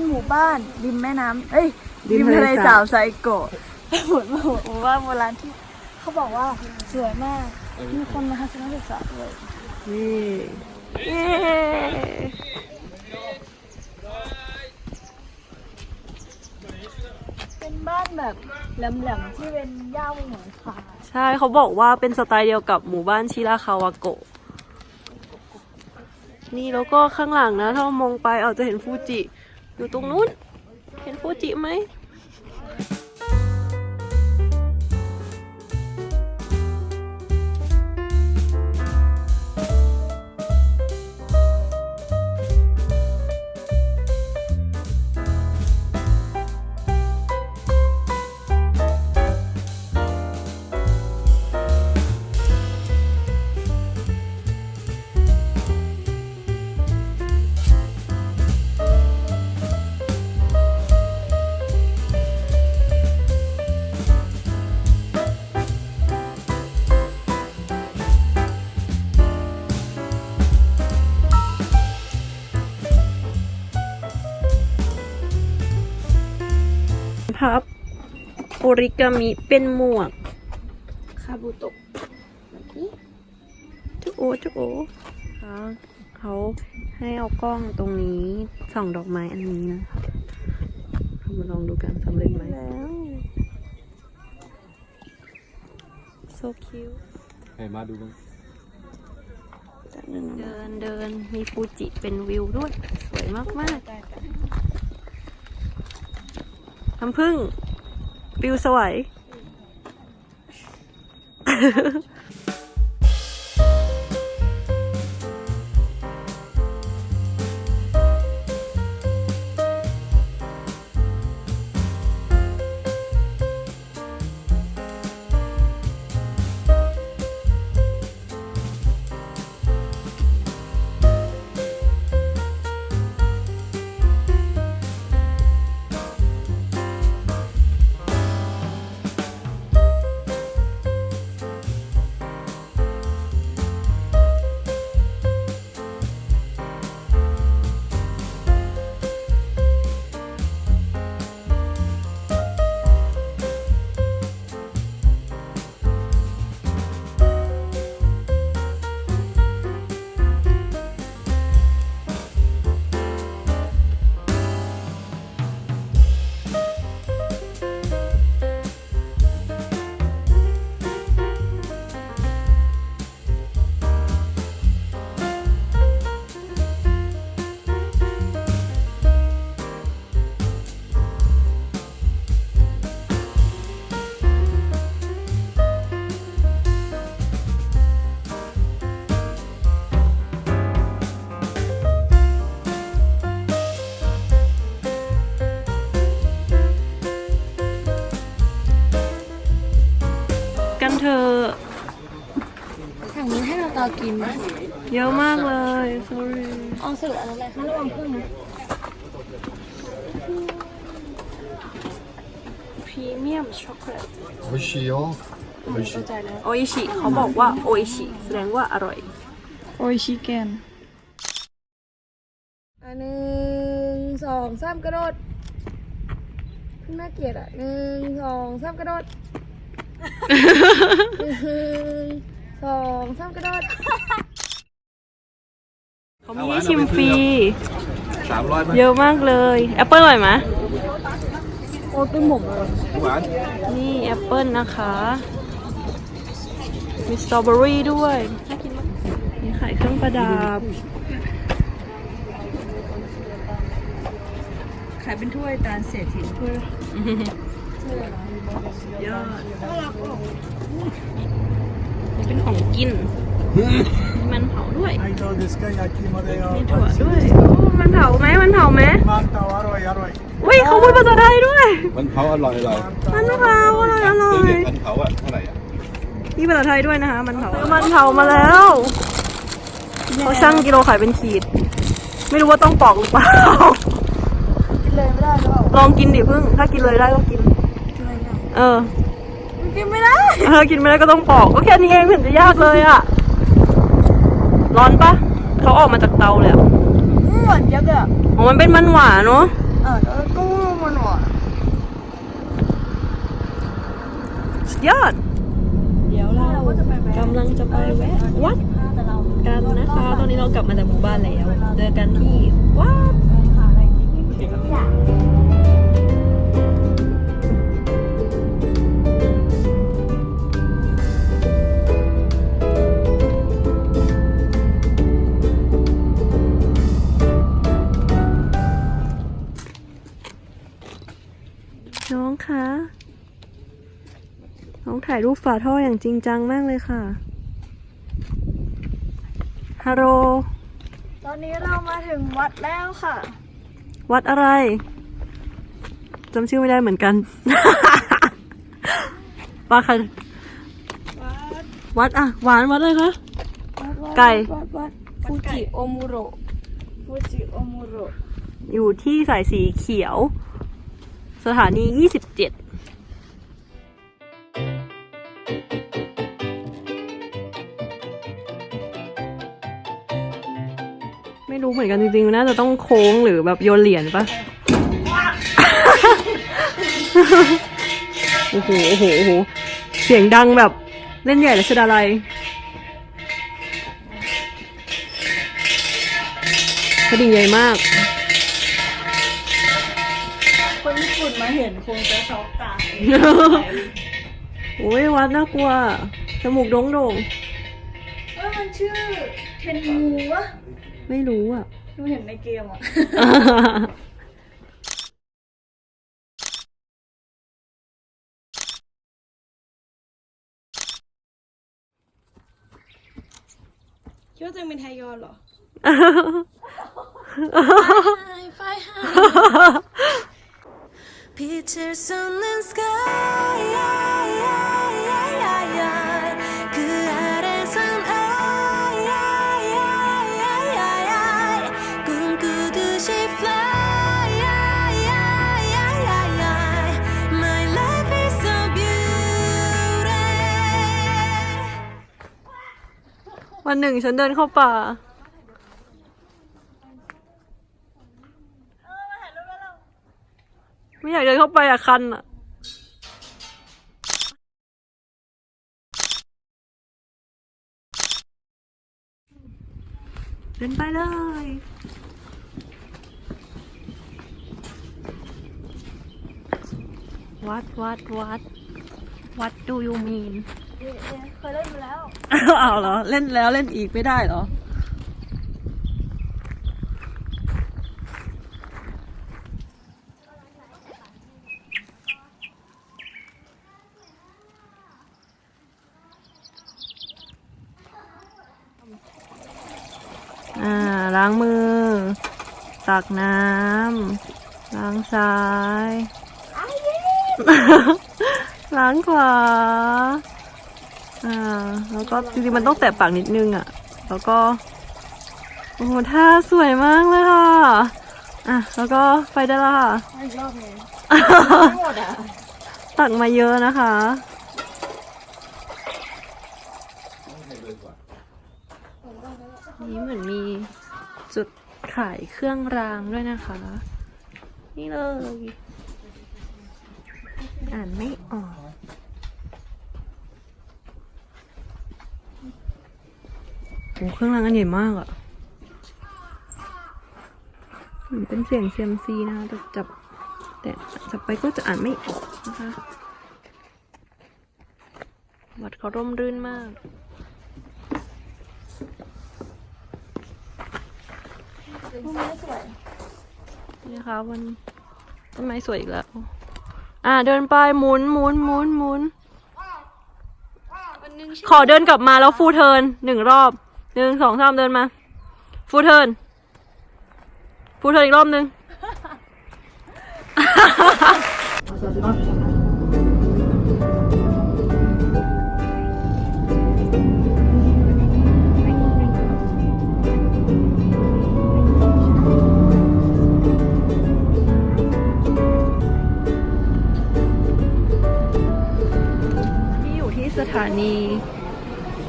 เป็นหมู่บ้านริมแม่น้ำเอ้ยริมทะเลสาบไซโกะเป็นหมู่หมู่บ้านโบราณที่เขาบอกว่าสวยมาก มีคนมาทัศนศึกษาด้วยนี่เย้เป็นบ้านแบบแหลมๆที่เป็นหญ้าบนหลังคาใช่เขาบอกว่าเป็นสไตล์เดียวกับหมู่บ้านชิราคาวาโกะนี่แล้วก็ข้างหลังนะ ถ้าเรามองไปอาจจะเห็นฟูจิ อยู่ตรงนู้น เห็นฟูจิไหม ริกามิเป็นหมวกคาบุโตะจุโอจุโอเขาเขาให้เอากล้องตรงนี้ส่องดอกไม้อันนี้นะคะเรามาลองดูกันสำเร็จไหมแล้ว so cute ให้มาดูบ้างเดินเดินมีฟูจิเป็นวิวด้วย สวยมากมากๆน้ำผึ้ง วิวสวย เราตอกินไหมเยอะมากเลย sorry เอาสรุปอะไรคะระวังพึ่งนะพรีเมียมช็อกโกแลตโอชิโอโอชิเข้าใจแล้ว โออิชิเขาบอกว่าโออิชิแสดงว่าอร่อย โออิชิแกนอันหนึ่งสองสามกระโดดขึ้นน่าเกลียดอะหนึ่งสองสามกระโดดหนึ่ง สองสามกระโดดเขามีให้ชิมฟรีสามร้อยไหมเยอะมากเลยแอปเปิลอร่อยไหมโอ้เป็นหม่มเลยหวานนี่แอปเปิลนะคะ มีสตรอเบอรี่ด้วยน่ากินมากมีขายเครื่องประดับ ขายเป็นถ้วยตาลเศรษฐีถ้วยยอดนี่ เป็นของกิน มันเผาด้วย I know this guy Akimadaya. มีถั่วด้วย โอ้ มันเผาไหมมันเผาไหม Manta, Arwai, Arwai. อุ้ยเขาพูดภาษาไทยด้วย มันเผาอร่อยอร่อยมันเผาอร่อยอร่อซื้อยเด็ดมันเผาอะเท่าไหร่อะนี่ภาษาไทยด้วยนะคะ มันเผา มันเผามาแล้วเขาชั่งกิโลขายเป็นขีด ไม่รู้ว่าต้องปอกหรือเปล่า กินเลยไม่ได้หรือเปล่าลองกินดิพึ่ง ถ้ากินเลยได้ก็กินกินอะไรเนี่ยเออมัน กินไม่ได้เออกินไม่ได้ก็ต้องปอกก็แค่นี้เองไม่เห็นจะยากเลยอะร้อนปะเขาออกมาจากเตาเลยอะอืมหวานเจี๊ยบเลยอะอ๋อมันเป็นมันหวานเนาะเออแล้วก็มันหวานสุดยอด เดี๋ยวเรากำลังจะไปแวะวัดกันนะคะ ตอนนี้เรากลับมาจากหมู่บ้านแล้ว เจอกันที่วัด คะ น้องถ่ายรูปฝาท่ออย่างจริงจังมากเลยค่ะฮัลโหลตอนนี้เรามาถึงวัดแล้วค่ะ วัดอะไรจำชื่อไม่ได้เหมือนกัน วัดค่ะวัดอะหวานวัดอะไรคะ ไก่ วัดวัดฟูจิโอมุโรฟูจิโอมุโรอยู่ที่สายสีเขียว สถานี 27ไม่รู้เหมือนกันจริงๆ น่าจะต้องโค้งหรือแบบโยนเหรียญปะโอ้โห โอ้โห โอ้โห เสียงดังแบบเล่นใหญ่และชดาลัยกระดิ่งใหญ่มาก ห็นคงจะช็อกตายโอ้ยวัดน่ากลัว จมูกดงด่งเออมันชื่อเทนงูวะไม่รู้อะหนูเห็นในเกมอะ คิดว่าจะเป็นไทยอนเหรอไฟไฟ Pictures on the sky. วันหนึ่งฉันเดินเข้าป่า ไม่อยากเดินเข้าไปอะคันอะเดินไปเลย วัดวัดวัด วัดดูยูมีน เคยเล่นมาแล้ว เอาเหรอ เล่นแล้วเล่นอีกไม่ได้เหรอ อ่า ล้างมือ ตักน้ำ ล้างซ้าย ล้างขวา อ่า แล้วก็จริงๆมันต้องแตะปากนิดนึงอะ่ะ แล้วก็ โอ้โหท่าสวยมากเลยค่ะ อะ แล้วก็ไปได้ละค่ะ อีกรอบหนึงตักมาเยอะนะคะ นี่เหมือนมี จุดขายเครื่องรางด้วยนะคะ นี่เลย อ่านไม่ออกโอ้เครื่องรางอันใหญ่มากอะเหมือนเป็นเสียงเซียมซีนะคะแต่จับแต่จับไปก็จะอ่านไม่ออกนะคะ วัดเขาร่มรื่นมาก ต้นไม้สวยนี่นะคะวันต้นไม้สวยอีกแล้ว อ่าเดินไปหมุนหมุนหมุนหมุนวันขอเดินกลับมาแล้วฟูเทิร์นหนึ่งรอบหนึ่งสองสามเดินมาฟูเทิร์นฟูเทิร์นอีกรอบหนึ่งที่อยู่ที่ สถานี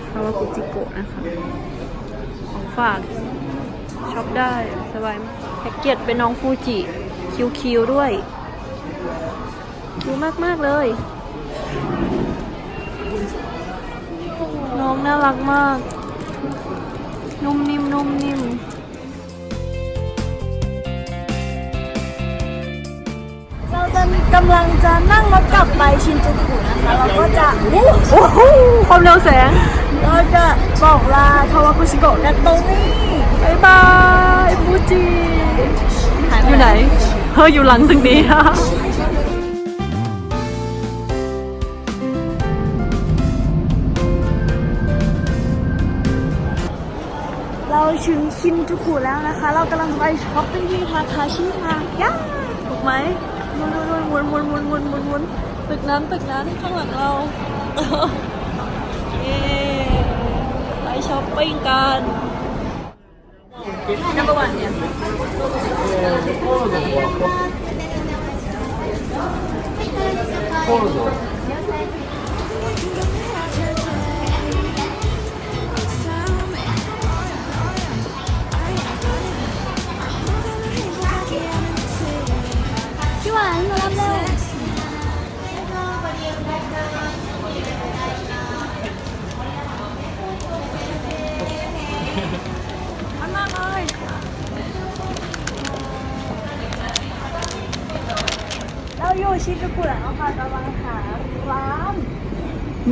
คาวากุจิโกะนะคะ ของฝากช็อปได้สบายมากแพ็กเกจเป็นน้องฟูจิ คิวคิวด้วย คิวมากมากเลย น้องน่ารักมาก นุ่มนิ่มนุ่มนิ่มเราจะกำลังจะนั่งรถกลับไปชินจูกุนะคะ เราก็จะ ความเร็วแสง เราจะบอกลาคาวากุชิโกะกันตรงนี้บายบายฟูจิอยู่ไหนเฮ้ยอยู่หลังตึกนี้เราถึงชินจูกุแล้วนะคะ เรากำลังไปช้อปปิ้งที่ทาคาชิมาย่าถูกไหมวนวนวนวนวนวนวนวนตึกนั้นตึกนั้นข้างหลังเรา Yay! Ay, shopping kan. Number one, yeah. Cordo.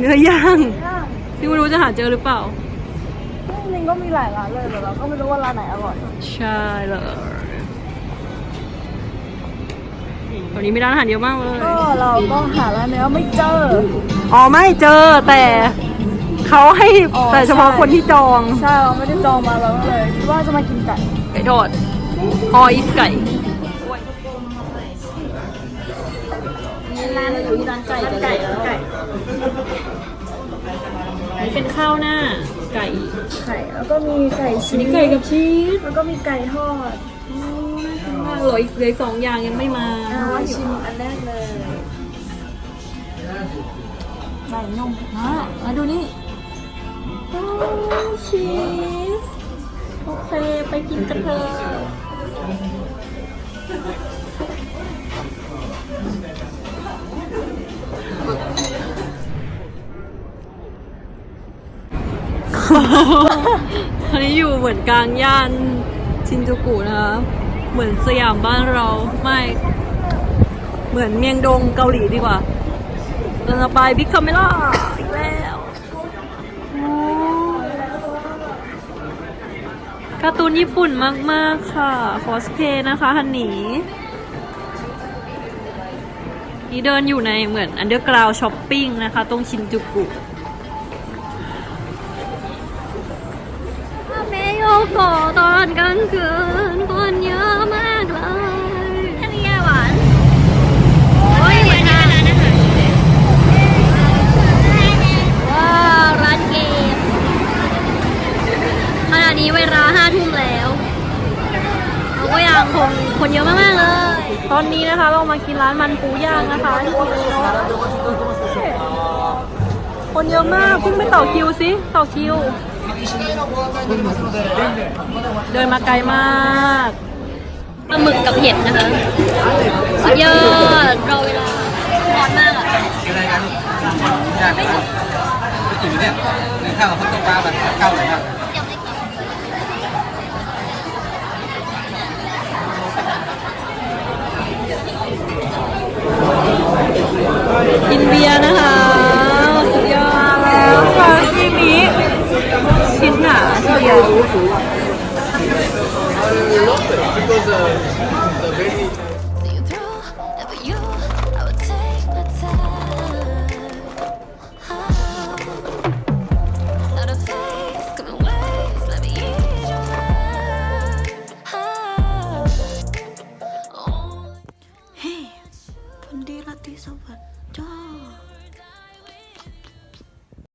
เนื้อย่างย่างที่ไม่รู้จะหาเจอหรือเปล่าซึ่งจริงๆก็มีหลายร้านเลยแต่เราก็ไม่รู้ว่าร้านไหนอร่อย ใช่เลยตอนนี้มีร้านอาหารเยอะมากเลย ก็เราก็หาร้านเนื้อไม่เจอ อ๋อไม่เจอแต่เขาให้อ๋อแต่เฉพาะใช่ คนที่จองใช่เราไม่ได้จองมาเราก็เลยคิดว่าจะมากินไก่ไก่ทอดอออิสไก่ ร้านเราอยู่ที่ร้านไก่ไก่ไก่ นี่เป็นข้าวหน้าไก่ไข่แล้วก็มีไก่ชีนี่สไก่กับชีสแล้วก็มีไก่ทอดมากเลยเหลยสองอย่างยังไม่มาอ่าชิมอันแรกเลยไก่นมอะมาดูนี่โอ้ชีสโอเคไปกินกันเถอะ ตอนนี้อยู่เหมือนกลางย่านชินจูกุนะคะ เหมือนสยามบ้านเราไม่ เหมือนเมียงดงเกาหลีดีกว่าเราจะไปบิ๊กคาเมล่าอีกแล้วการ์ตูนญี่ปุ่นมาก ๆ ค่ะ คอสเพย์นะคะฮันหนีนี่เดินอยู่ในเหมือนอันเดอร์กราวช้อปปิ้งนะคะ ตรงชินจูกุ อนกลางคืนคนเยอะมากเลยอันนี้หวานโอ้ยเหมือนร้านอาหารว้าวร้านเกมขณะนี้เวลาห้าทุ่มแล้วเราก็ยังคงคนเยอะมากๆเลย ตอนนี้นะคะเรามากินร้านมันปูย่างนะคะที่กินโนะคนเยอะมากเพิ่งไปต่อคิวสิต่อคิว เดินมาไกลมากปลาหมึกกับเห็ดนะคะสุดยอดรอเวลาร้อนมากอะไม่สุกถึงเนี่ยในข้าวเขาต้องปลาแบบเก้าเลยครับกินเบียร์นะคะ สุดยอดแล้วค่ะที่นี้ชิ้น I love it because of the very.